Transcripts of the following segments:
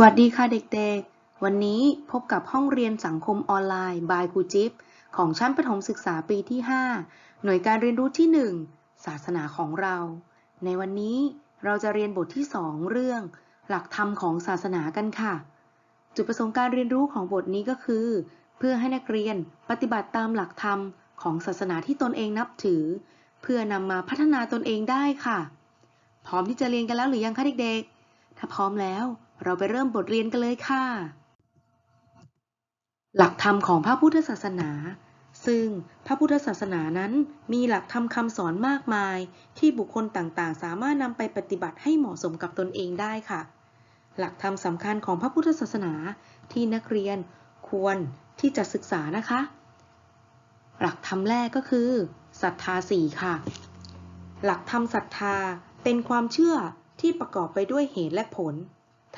สวัสดีค่ะเด็กๆ วันนี้พบกับห้องเรียนสังคมออนไลน์บายครูจิ๊บของชั้นประถมศึกษาปีที่ 5 หน่วยการเรียนรู้ที่ 1 ศาสนาของเรา ในวันนี้เราจะเรียนบทที่ 2 เรื่อง หลักธรรมของศาสนากันค่ะ จุดประสงค์การเรียนรู้ของบทนี้ก็คือ เพื่อให้นักเรียนปฏิบัติตามหลักธรรมของศาสนาที่ตนเองนับถือ เพื่อนำมาพัฒนาตนเองได้ค่ะ พร้อมที่จะเรียนกันแล้วหรือยังคะเด็กๆ ถ้าพร้อมแล้ว เราไปเริ่มบทเรียนกันเลยค่ะ หลักธรรมของพระพุทธศาสนา ซึ่งพระพุทธศาสนานั้นมีหลักธรรมคำสอนมากมาย ที่บุคคลต่างๆ สามารถนำไปปฏิบัติให้เหมาะสมกับตนเองได้ค่ะ หลักธรรมสำคัญของพระพุทธศาสนาที่นักเรียนควรที่จะศึกษานะคะ หลักธรรมแรกก็คือศรัทธาสี่ค่ะ หลักธรรมศรัทธาเป็นความเชื่อที่ประกอบไปด้วยเหตุและผล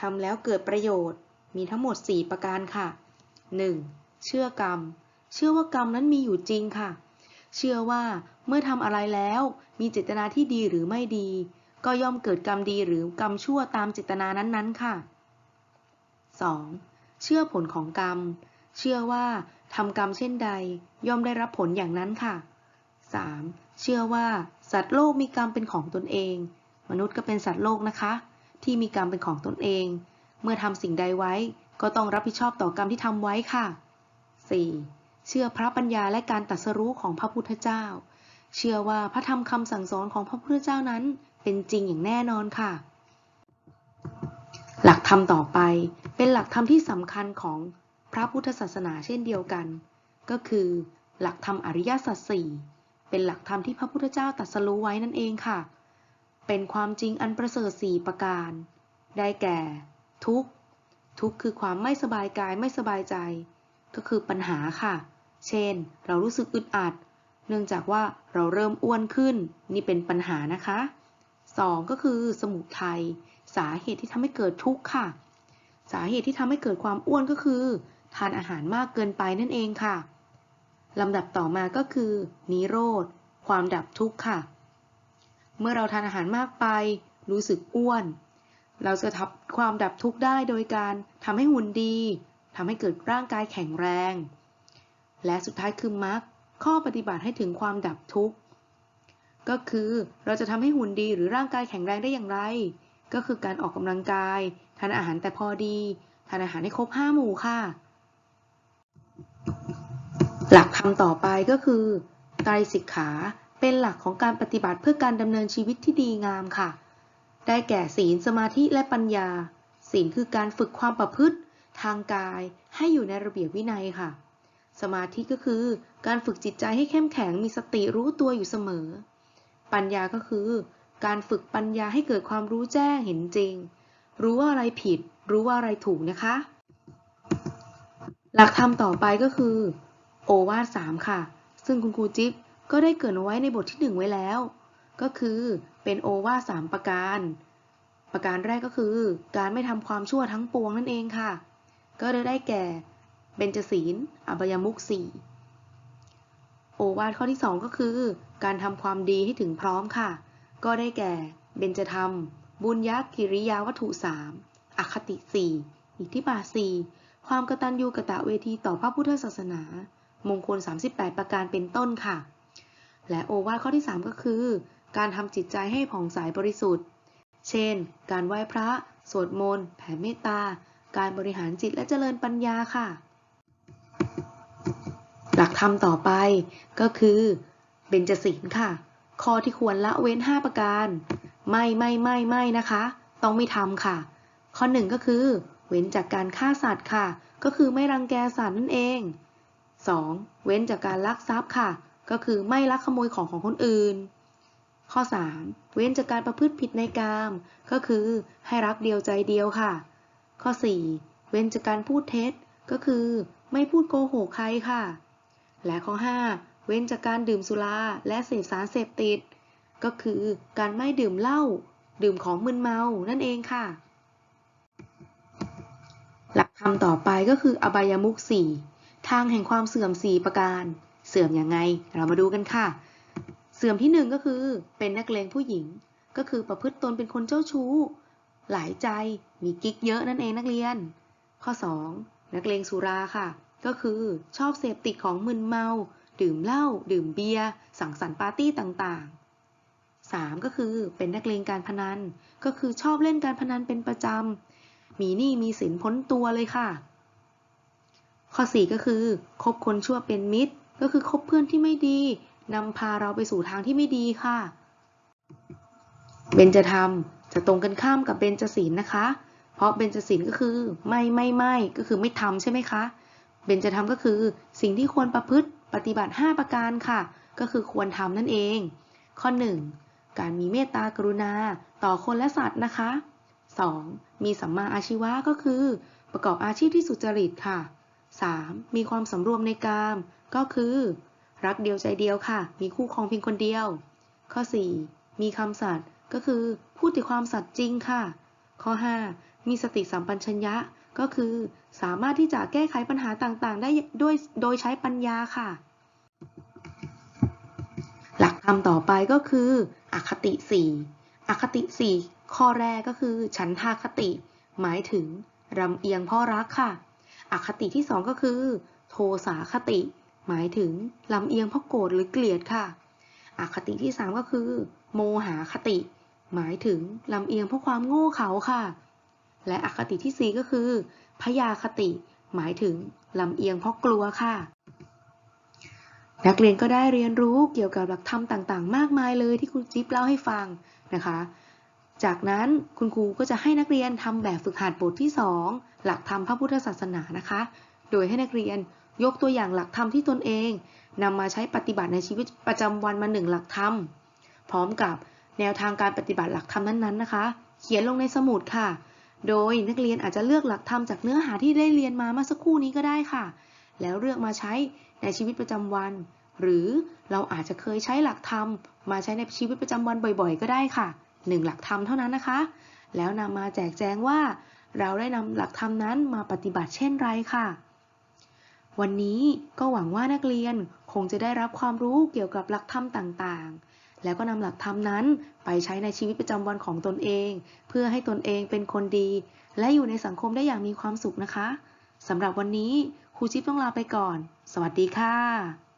ทำแล้วเกิดประโยชน์ มีทั้งหมด 4 ประการค่ะ 1. เชื่อกรรม เชื่อว่ากรรมนั้นมีอยู่จริงค่ะ เชื่อว่าเมื่อทำอะไรแล้ว มีเจตนาที่ดีหรือไม่ดี ก็ย่อมเกิดกรรมดีหรือกรรมชั่วตามเจตนานั้นๆค่ะ 2. เชื่อผลของกรรม เชื่อว่าทำกรรมเช่นใด ย่อมได้รับผลอย่างนั้นค่ะ 3. เชื่อว่าสัตว์โลกมีกรรมเป็นของตนเอง มนุษย์ก็เป็นสัตว์โลกนะคะ ที่มีกรรมเป็นของตนเอง เมื่อทำสิ่งใดไว้ก็ต้องรับผิดชอบต่อกรรมที่ทำไว้ค่ะ 4. เชื่อพระปัญญาและการตรัสรู้ของพระพุทธเจ้า เชื่อว่าพระธรรมคำสั่งสอนของพระพุทธเจ้านั้น เป็นจริงอย่างแน่นอนค่ะ หลักธรรมต่อไปเป็นหลักธรรมที่สำคัญของพระพุทธศาสนาเช่นเดียวกัน ก็คือ หลักธรรมอริยสัจสี่เป็นหลักธรรมที่พระพุทธเจ้าตรัสรู้ไว้นั่นเองค่ะ เป็นความจริงอันประเสริฐสี่ประการ ได้แก่ ทุกข์ทุกข์คือความไม่สบายกายไม่สบายใจ ก็คือปัญหาค่ะ เช่น เรารู้สึกอึดอัด เนื่องจากว่าเราเริ่มอ้วนขึ้น นี่เป็นปัญหานะคะ 2. ก็คือสมุทัยสาเหตุที่ทำให้เกิดทุกข์ค่ะ สาเหตุที่ทำให้เกิดความอ้วนก็คือ ทานอาหารมากเกินไปนั่นเองค่ะลำดับต่อมาก็คือ นิโรธ ความดับทุกข์ค่ะ เมื่อเราทานอาหารมากไป รู้สึกอ้วน เราจะทับความดับทุกข์ได้โดยการทำให้หุ่นดีทำให้เกิดร่างกายแข็งแรง และสุดท้ายคือมรรคข้อปฏิบัติให้ถึงความดับทุกข์ ก็คือเราจะทำให้หุ่นดีหรือร่างกายแข็งแรงได้อย่างไร ก็คือการออกกำลังกาย ทานอาหารแต่พอดี ทานอาหารให้ครบห้าหมู่ค่ะ หลักธรรมต่อไปก็คือไตรสิกขา เป็นหลักของการปฏิบัติเพื่อการดำเนินชีวิตที่ดีงามค่ะ ได้แก่ศีลสมาธิและปัญญา ศีลคือการฝึกความประพฤติ ทางกายให้อยู่ในระเบียบวินัยค่ะ สมาธิก็คือการฝึกจิตใจให้เข้มแข็งมีสติรู้ตัวอยู่เสมอ ปัญญาก็คือ การฝึกปัญญาให้เกิดความรู้แจ้งเห็นจริง รู้ว่าอะไรผิด รู้ว่าอะไรถูกนะคะ หลักธรรมต่อไปก็คือ โอวาทสามค่ะ ซึ่งคุณครูจิ๊บ ก็ได้เกรินเอาไว้ในบทที่หนึ่งไว้แล้ว ก็คือเป็นโอวาสามประการ ประการแรกก็คือการไม่ทำความชั่วทั้งปวงนั่นเองค่ะ ก็ได้แก่เบญจศีลอบายมุกสี่โอวาทข้อที่ 2 ก็คือ การทำความดีให้ถึงพร้อมค่ะ ก็ได้แก่เบญจธรรม บุญยักกิริยาวัตถุ3อคติ4อิทธิบาท4ความกตัญญูกะตะเวทีต่อพระพุทธศาสนา มงคล 38 ประการเป็นต้นค่ะ และโอวาทข้อที่ 3 ก็คือ การทำจิตใจให้ผ่องใสบริสุทธิ์ เช่น การไหว้พระ สวดมนต์ แผ่เมตตา การบริหารจิตและเจริญปัญญาค่ะ หลักธรรมต่อไปก็คือ เบญจศีลค่ะ ข้อที่ควรละเว้น 5 ประการ ไม่ไม่ไม่ไม่นะคะ ต้องไม่ทำค่ะ ข้อ 1 ก็คือ เว้นจากการฆ่าสัตว์ค่ะ ก็คือไม่รังแกสัตว์นั่นเอง 2. เว้นจากการลักทรัพย์ค่ะ ก็คือไม่ลักขโมยของของคนอื่น ข้อ 3. เว้นจากการประพฤติผิดในกาม ก็คือให้รักเดียวใจเดียวค่ะ ข้อ 4. เว้นจากการพูดเท็จ ก็คือไม่พูดโกหกใครค่ะ และข้อ 5 เว้นจากการดื่มสุราและเสพสารเสพติด ก็คือการไม่ดื่มเหล้าดื่มของมึนเมานั่นเองค่ะ หลักธรรมต่อไปก็คืออบายมุกสี่ทางแห่งความเสื่อมสี่ประการ เสื่อมยังไง เรามาดูกันค่ะ เสื่อมที่หนึ่งก็คือเป็นนักเลงผู้หญิง ก็คือประพฤติตนเป็นคนเจ้าชู้ หลายใจมีกิ๊กเยอะนั่นเองนักเรียน ข้อ 2. นักเลงสุราค่ะ ก็คือชอบเสพติดของมึนเมา ดื่มเหล้าดื่มเบียร์สังสรรค์ปาร์ตี้ต่างๆ 3. ก็คือเป็นนักเลงการพนัน ก็คือชอบเล่นการพนันเป็นประจำมีหนี้มีสินพ้นตัวเลยค่ะ ข้อ 4 ก็คือคบคนชั่วเป็นมิตร ก็คือคบเพื่อนที่ไม่ดีนำพาเราไปสู่ทางที่ไม่ดีค่ะ เบญจธรรมจะตรงกันข้ามกับเบญจศีลนะคะ เพราะเบญจศีลก็คือไม่ไม่ไม่ก็คือไม่ทำใช่ไหมคะ เบญจธรรมก็คือสิ่งที่ควรประพฤติปฏิบัติ 5 ประการค่ะ ก็คือควรทำนั่นเอง ข้อ 1. การมีเมตตากรุณาต่อคนและสัตว์นะคะ 2. มีสัมมาอาชีวะก็คือ ประกอบอาชีพที่สุจริตค่ะ 3. มีความสำรวมในกาม ก็คือ รักเดียวใจเดียวค่ะ มีคู่ครองเพียงคนเดียว ข้อ 4. มีคำสัตย์ก็คือพูดถึงความสัตย์จริงค่ะ ข้อ 5. มีสติสัมปชัญญะ ก็คือ สามารถที่จะแก้ไขปัญหาต่างๆ ได้ด้วยโดยใช้ปัญญาค่ะ หลักธรรมต่อไปก็คือ อคติ 4 อคติ 4 ข้อแรกก็คือ ฉันทาคติ หมายถึงรำเอียงพ่อรักค่ะ อคติที่ 2 ก็คือ โทสาคติ หมายถึงลำเอียงเพราะโกรธหรือเกลียดค่ะ อคติที่ 3 ก็คือ โมหาคติ หมายถึงลำเอียงเพราะความโง่เขลาค่ะ และอคติที่ 4 ก็คือ พยาคติ หมายถึงลำเอียงเพราะกลัวค่ะ นักเรียนก็ได้เรียนรู้เกี่ยวกับหลักธรรมต่างๆ มากมายเลยที่ครูจิ๊บเล่าให้ฟังนะคะ จากนั้นคุณครูก็จะให้นักเรียนทำแบบฝึกหัดบทที่ 2 หลักธรรมพระพุทธศาสนานะคะ โดยให้นักเรียนยกตัวอย่างหลักธรรมที่ตนเองนำมาใช้ปฏิบัติในชีวิตประจำวันมาหนึ่งหลักธรรม พร้อมกับแนวทางการปฏิบัติหลักธรรมนั้นๆนะคะ เขียนลงในสมุดค่ะ โดยนักเรียนอาจจะเลือกหลักธรรมจากเนื้อหาที่ได้เรียนมาเมื่อสักครู่นี้ก็ได้ค่ะ แล้วเลือกมาใช้ในชีวิตประจำวัน หรือเราอาจจะเคยใช้หลักธรรมมาใช้ในชีวิตประจำวันบ่อย ๆ ก็ได้ค่ะ หนึ่งหลักธรรมเท่านั้นนะคะ แล้วนำมาแจกแจงว่า เราได้นำหลักธรรมนั้นมาปฏิบัติเช่นไรค่ะ วันนี้ก็หวังว่านักเรียนคงจะได้รับความรู้เกี่ยวกับหลักธรรมต่างๆ แล้วก็นำหลักธรรมนั้นไปใช้ในชีวิตประจำวันของตนเอง เพื่อให้ตนเองเป็นคนดี และอยู่ในสังคมได้อย่างมีความสุขนะคะสำหรับวันนี้ครูจิ๊บต้องลาไปก่อน สวัสดีค่ะ